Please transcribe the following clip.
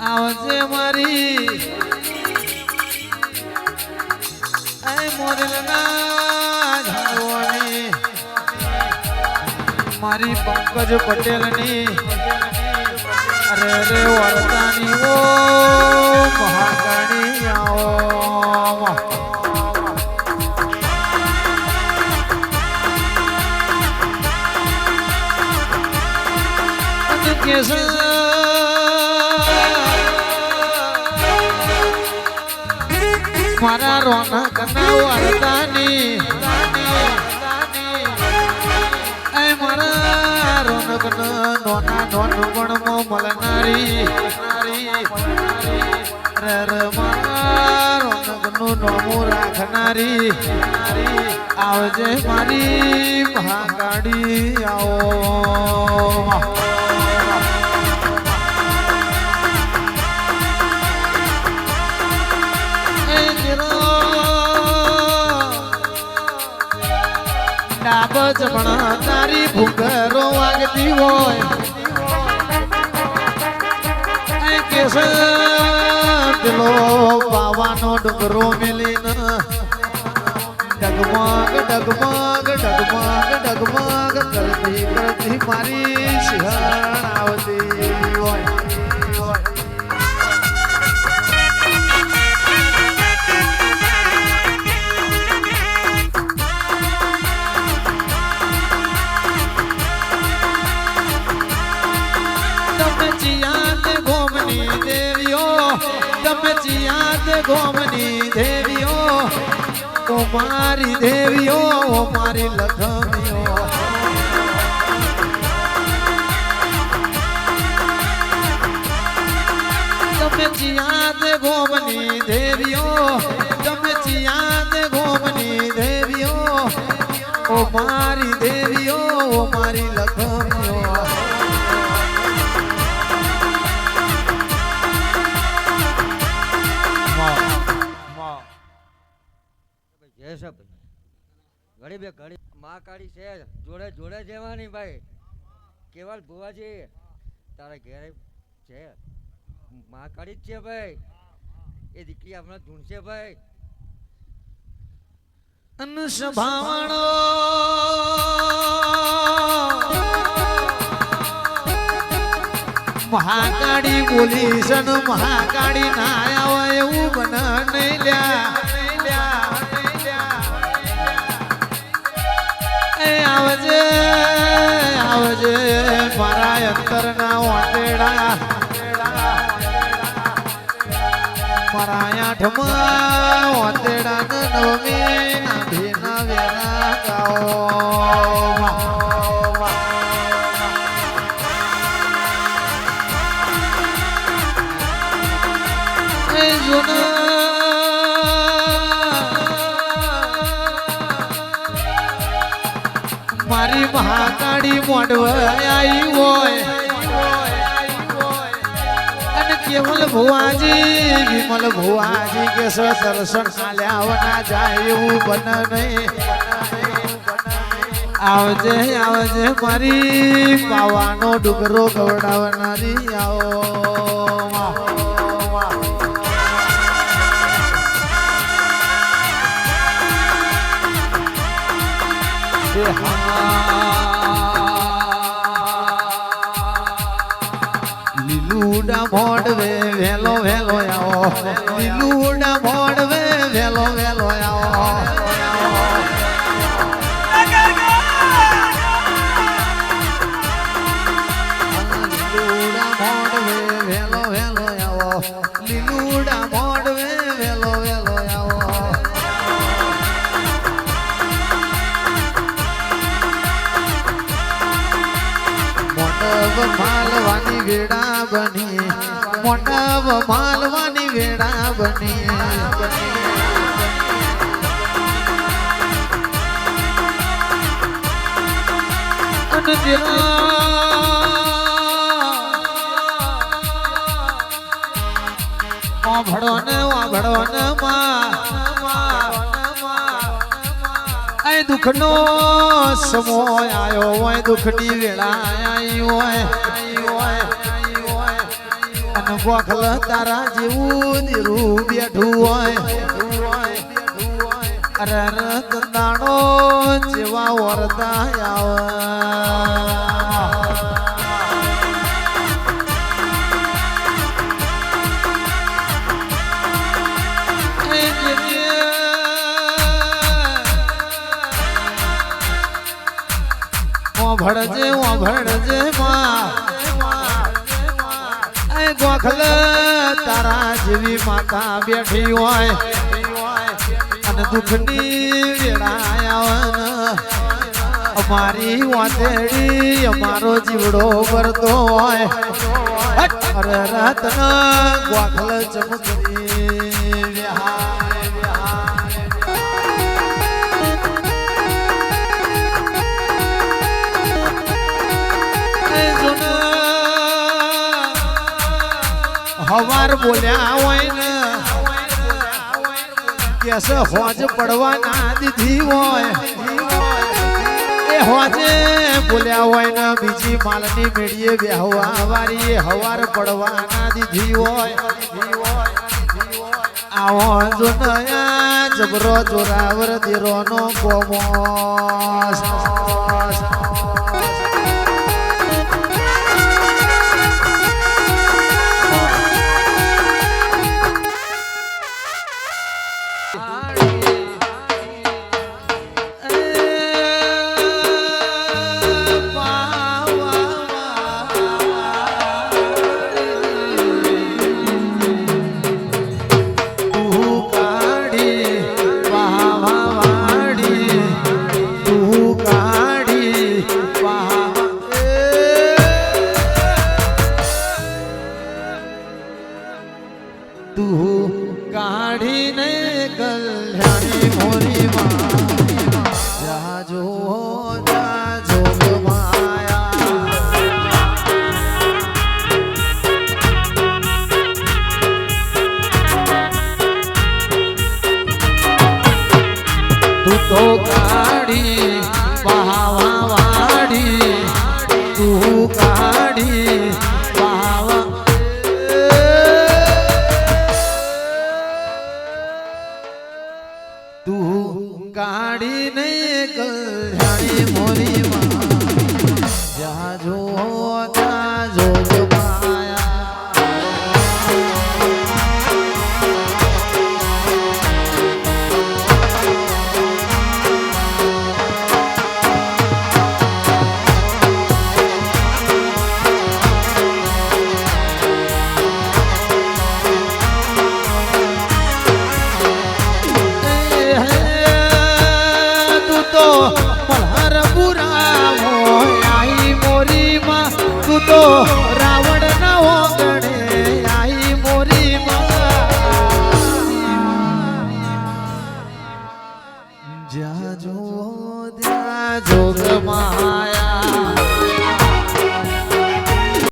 આવજે મારી. મારી પંકજ પટેલની. અરે રે વરદાની ઓ મહાકાણી આવો. કેસ મારા રોનક ના વરદાની એ મારા રોનક નોના નોન ગુણમાં મલનારી. રે રે મારા રોનકનું નોમું રાખનારી. આવજે મારી મહાગાડી આવો. પણ તારી ભૂગરો વાગતી હોય. કેસ પેલો પાવાનો ડુંગરો મેલીને ડગમગ ડગમગ ડગમગ ડગમગ કરતી કરતી મારી સિંહણ આવતી ગોમની દેવીઓ ઓ મારી દેવીઓ ઓ મારી લખમીઓ તમે ચિયાદ ગોમની દેવીઓ, તમે ચિયાદ ગોમની દેવીઓ ઓ મારી દેવીઓ ઓ મારી જે છે ઘડી બે, ઘડી માં કાળી છે, જોડે જોડે જવાની ભાઈ. કેવલ ભુવાજી, તારા ઘેરે છે? માં કાળી જ છે ભાઈ. એ દીકરી આપણે ઢૂંઢશે ભાઈ. અંશ ભાવણો મહાકાળી બોલી છે મહાકાળી ના આવે એવું બના નહીં લ્યા. મારા આઠમાં વાતેડા નવમી ના ગાઓ મારી મહાકાળી મોડવ આવી હોય કેવલ ભુવાજી, વિમલ ભુવાજી કે દર્શન આલ્યા વના જાય એવું બન નહીં. આવજે આવજે મારી, પાવાનો ડુગરો ગવડાવનારી આવો. લીલુડા મોડવે વેલો વેલો આવો. લીલુડા મોડવે વેલો વેલો માલવાની વેડા બની. મોટવ માલવાની વેડા બની. વાભડો ને વાભડો ને માં. એ દુઃખનો સમય આયો હોય, દુઃખની વેળા આવી હોય. અને ગોખલ તારા જેવું નીરું બેઠું હોય અરે રત જેવા વરતા આવે. ભળજે ભણજે એ ગોખલ, તારા જેવી માતા બેઠી હોય. અને દુઃખની વેળા અમારી વાંધેડી અમારો જીવડો ભરતો હોય. અરે રતન ગોખલ ચમકરી હવાર બોલ્યા હોય ને કેસ હોજ પડવા ના દીધી હોય. એ હોજે બોલ્યા હોય ને બીજી માલની મેળીએ બેહવા વારી હવાર પડવા ના દીધી હોય. આવો જો નયા જબરો જોરાવર દેરોનો કોમોસ માં 어.